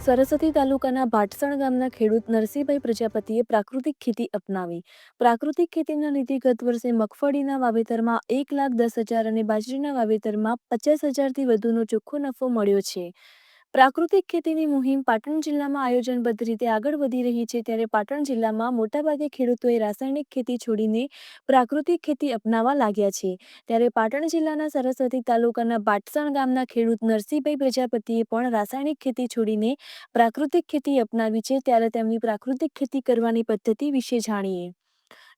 સરસ્વતી તાલુકાના ભાટસણ ગામના ખેડૂત નરસિંહભાઈ પ્રજાપતિએ પ્રાકૃતિક ખેતી અપનાવી. પ્રાકૃતિક ખેતીના લીધે ગત વર્ષે મગફળીના વાવેતરમાં એક લાખ દસ હજાર અને બાજરીના વાવેતરમાં પચાસ હજારથી વધુનો ચોખ્ખો નફો મળ્યો છે. પ્રાકૃતિક ખેતીની મુહિમ પાટણ જિલ્લામાં આયોજનબદ્ધ રીતે આગળ વધી રહી છે. ત્યારે પાટણ જિલ્લામાં મોટાભાગે ખેડૂતોએ રાસાયણિક ખેતી છોડીને પ્રાકૃતિક ખેતી અપનાવવા લાગ્યા છે. ત્યારે પાટણ જિલ્લાના સરસ્વતી તાલુકાના બાટસણ ગામના ખેડૂત નરસિંહભાઈ પ્રજાપતિએ પણ રાસાયણિક ખેતી છોડીને પ્રાકૃતિક ખેતી અપનાવી છે. ત્યારે તેમની પ્રાકૃતિક ખેતી કરવાની પદ્ધતિ વિશે જાણીએ.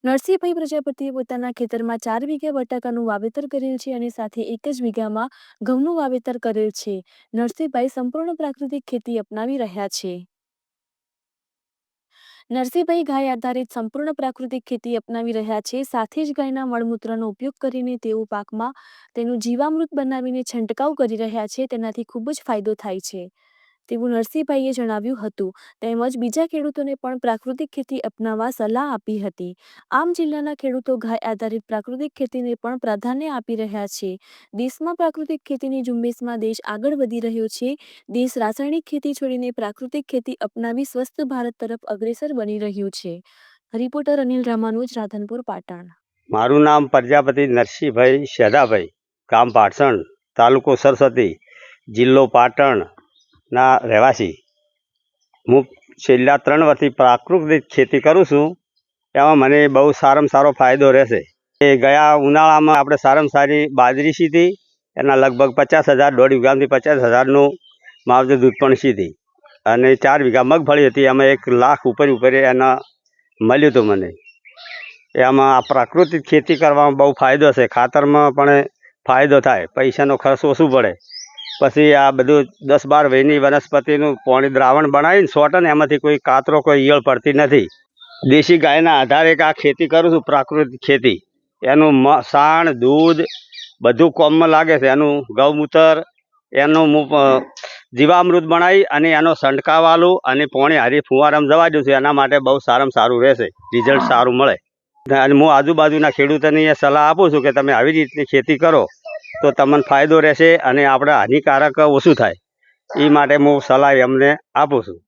નરસિંહભાઈ પ્રજાપતિએ પોતાના ખેતરમાં ચાર વીઘા બટાકાનું વાવેતર કરેલ છે અને સાથે એક જ વીઘામાં ઘઉંનું વાવેતર કરેલ છે. નરસિંહભાઈ સંપૂર્ણ પ્રાકૃતિક ખેતી અપનાવી રહ્યા છે. નરસિંહભાઈ ગાય આધારિત સંપૂર્ણ પ્રાકૃતિક ખેતી અપનાવી રહ્યા છે. સાથે જ ગાયના મળમૂત્રનો ઉપયોગ કરીને તેઓ પાકમાં તેનું જીવામૃત બનાવીને છંટકાવ કરી રહ્યા છે. તેનાથી ખૂબ જ ફાયદો થાય છે. તેવું નરસિંહભાઈએ જણાવ્યું હતું. તેમજ બીજા ખેડૂતોને પણ પ્રાકૃતિક ખેતી અપનાવવા સલાહ આપી હતી. આમ જિલ્લાના ખેડૂતો ગાય આધારિત પ્રાકૃતિક ખેતીને પણ પ્રાધાન્ય આપી રહ્યા છે. દેશમાં પ્રાકૃતિક ખેતીની ઝુંબેશમાં દેશ આગળ વધી રહ્યો છે. દેશ રાસાયણિક ખેતી છોડીને પ્રાકૃતિક ખેતી અપનાવી સ્વસ્થ ભારત તરફ અગ્રેસર બની રહ્યું છે. રિપોર્ટર અનિલ રામાનુજ, રાધનપુર, પાટણ. મારું નામ પ્રજાપતિ નરસિંહભાઈ શેધાભાઈ ગામ પાટણ, તાલુકો સરસ્વતી, જિલ્લો પાટણના રહેવાસી. હું છેલ્લા ત્રણ વર્ષથી પ્રાકૃતિક ખેતી કરું છું, એમાં મને બહુ સારામાં સારો ફાયદો રહેશે. એ ગયા ઉનાળામાં આપણે સારામાં સારી બાજરી સીધી, એના લગભગ પચાસ હજાર, દોઢ વીઘામાંથી પચાસ હજારનું માવજત ઉત્પન્ન સીધી. અને ચાર વીઘા મગફળી હતી, એમાં એક લાખ ઉપર ઉપર એના મળ્યું હતું મને. એમાં આ પ્રાકૃતિક ખેતી કરવામાં બહુ ફાયદો છે ખાતરમાં પણ ફાયદો થાય. પૈસાનો ખર્ચ ઓછું પડે. પછી આ બધું દસ બાર વહીની વનસ્પતિનું પોણી દ્રાવણ બનાવીને સોટન એમાંથી કોઈ કાતરો કોઈ ઈયળ પડતી નથી. દેશી ગાયના આધારે આ ખેતી કરું છું પ્રાકૃતિક ખેતી. એનું સાણ દૂધ બધું કોમમાં લાગે છે. એનું ગૌમૂત્ર એનું જીવામૃત બનાવી અને એનો સંટકાવાલું અને પોણી હારી ફુવારામ જવા દઉં છું. એના માટે બહુ સારામાં સારું રહેશે. રિઝલ્ટ સારું મળે. અને હું આજુબાજુના ખેડૂતોને એ સલાહ આપું છું કે તમે આવી રીતની ખેતી કરો. તો તમને ફાયદો રહેશે અને આપણે હાનિકારક ઓછું થાય. એ માટે હું સલાહ એમને આપું છું.